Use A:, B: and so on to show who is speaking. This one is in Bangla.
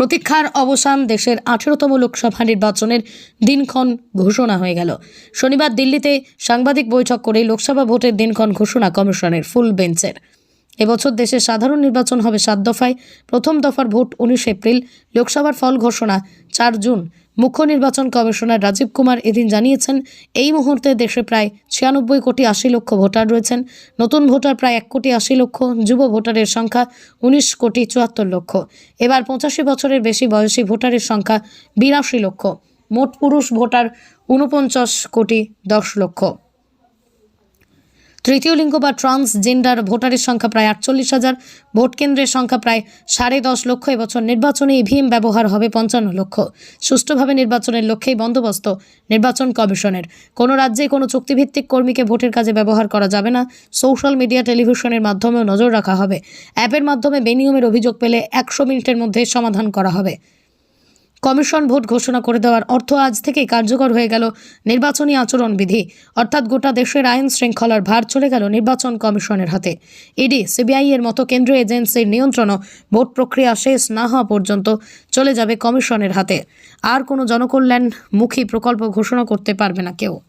A: প্রতীক্ষার অবসান দেশের আঠেরোতম লোকসভা নির্বাচনের দিনক্ষণ ঘোষণা হয়ে গেল। শনিবার দিল্লিতে সাংবাদিক বৈঠক করে লোকসভা ভোটের দিনক্ষণ ঘোষণা কমিশনের ফুল বেঞ্চের। এবছর দেশে সাধারণ নির্বাচন হবে সাত দফায়। প্রথম দফার ভোট উনিশ এপ্রিল, লোকসভার ফল ঘোষণা চার জুন। মুখ্য নির্বাচন কমিশনার রাজীব কুমার এদিন জানিয়েছেন, এই মুহূর্তে দেশে প্রায় ছিয়ানব্বই কোটি আশি লক্ষ ভোটার রয়েছেন। নতুন ভোটার প্রায় এক কোটি আশি লক্ষ, যুব ভোটারের সংখ্যা উনিশ কোটি চুয়াত্তর লক্ষ। এবার পঁচাশি বছরের বেশি বয়সী ভোটারের সংখ্যা বিরাশি লক্ষ। মোট পুরুষ ভোটার ঊনপঞ্চাশ কোটি দশ লক্ষ। তৃতীয় লিঙ্গ বা ট্রান্সজেন্ডার ভোটারের সংখ্যা প্রায় আটচল্লিশ হাজার। ভোট কেন্দ্রের সংখ্যা প্রায় সাড়ে দশ লক্ষ। এবছর নির্বাচনে ইভিএম ব্যবহার হবে পঞ্চান্ন লক্ষ। সুষ্ঠুভাবে নির্বাচনের লক্ষ্যেই বন্দোবস্ত নির্বাচন কমিশনের। কোনো রাজ্যে কোনো চুক্তিভিত্তিক কর্মীকে ভোটের কাজে ব্যবহার করা যাবে না। সোশ্যাল মিডিয়া, টেলিভিশনের মাধ্যমেও নজর রাখা হবে। অ্যাপের মাধ্যমে বেনিয়মের অভিযোগ পেলে একশো মিনিটের মধ্যে সমাধান করা হবে। কমিশন ভোট ঘোষণা করে দেওয়ার অর্থ আজ থেকে কার্যকর হয়ে গেল নির্বাচনী আচরণবিধি। অর্থাৎ গোটা দেশের আইন শৃঙ্খলার ভার চলে গেল নির্বাচন কমিশনের হাতে। ইডি, সিবিআই এর মতো কেন্দ্রীয় এজেন্সির নিয়ন্ত্রণও ভোট প্রক্রিয়া শেষ না হওয়া পর্যন্ত চলে যাবে কমিশনের হাতে। আর কোনো জনকল্যাণমুখী প্রকল্প ঘোষণা করতে পারবে না কেউ।